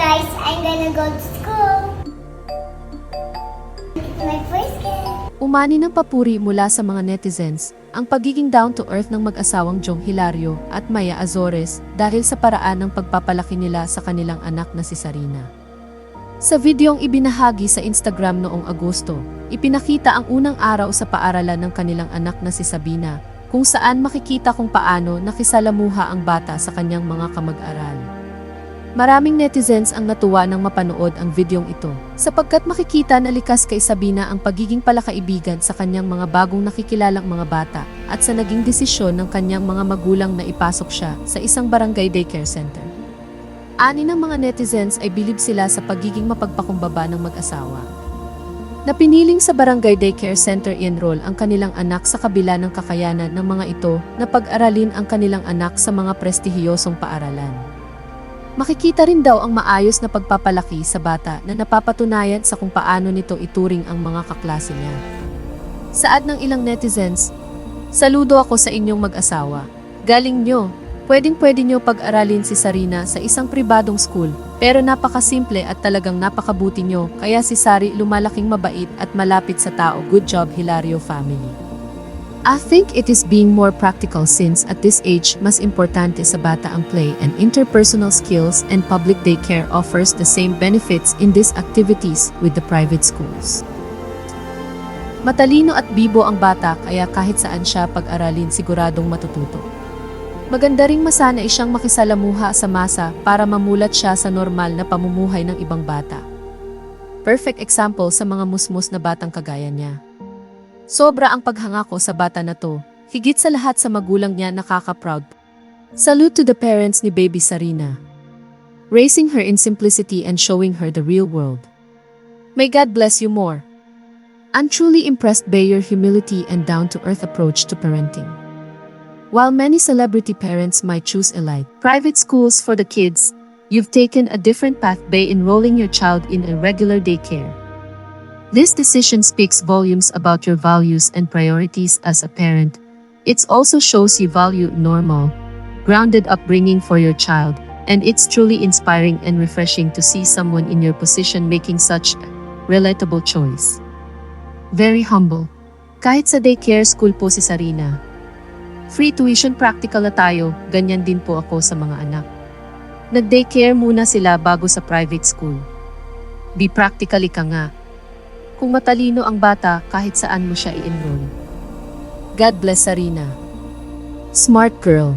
guys, I'm gonna go to school. Umani ng papuri mula sa mga netizens ang pagiging down-to-earth ng mag-asawang Jong Hilario at Maya Azores dahil sa paraan ng pagpapalaki nila sa kanilang anak na si Sarina. Sa videong ibinahagi sa Instagram noong Agosto, ipinakita ang unang araw sa paaralan ng kanilang anak na si Sabina, kung saan makikita kung paano nakisalamuha ang bata sa kanyang mga kamag-aral. Maraming netizens ang natuwa nang mapanood ang videong ito, sapagkat makikita na likas kay Sabina ang pagiging palakaibigan sa kanyang mga bagong nakikilalang mga bata at sa naging desisyon ng kanyang mga magulang na ipasok siya sa isang barangay daycare center. Ani ng mga netizens ay bilib sila sa pagiging mapagpakumbaba ng mag-asawa. Napiniling sa barangay daycare center i-enroll ang kanilang anak sa kabila ng kakayanan ng mga ito na pag-aralin ang kanilang anak sa mga prestihiyosong paaralan. Makikita rin daw ang maayos na pagpapalaki sa bata na napapatunayan sa kung paano nito ituring ang mga kaklase niya. Saad ng ilang netizens, Saludo ako sa inyong mag-asawa. Galing nyo, pwedeng-pwede nyo pag-aralin si Sarina sa isang pribadong school, pero napakasimple at talagang napakabuti nyo, kaya si Sari lumalaking mabait at malapit sa tao. Good job Hilario family. I think it is being more practical since at this age mas importante sa bata ang play and interpersonal skills and public daycare offers the same benefits in these activities with the private schools. Matalino at bibo ang bata kaya kahit saan siya pag-aralin siguradong matututo. Maganda ring masana siyang makisalamuha sa masa para mamulat siya sa normal na pamumuhay ng ibang bata. Perfect example sa mga musmus na batang kagaya niya. Sobra ang paghanga ko sa bata na to, higit sa lahat sa magulang niya nakaka-proud. Salute to the parents ni baby Sarina. Raising her in simplicity and showing her the real world. May God bless you more. I'm truly impressed by your humility and down-to-earth approach to parenting. While many celebrity parents might choose elite private schools for the kids, you've taken a different path by enrolling your child in a regular daycare. This decision speaks volumes about your values and priorities as a parent. It also shows you value normal, grounded upbringing for your child, and it's truly inspiring and refreshing to see someone in your position making such a relatable choice. Very humble. Kahit sa daycare school po si Sarina. Free tuition practical na tayo, ganyan din po ako sa mga anak. Nag-daycare muna sila bago sa private school. Be practically ka nga. Kung matalino ang bata, kahit saan mo siya i-enroll. God bless Sarina. Smart girl.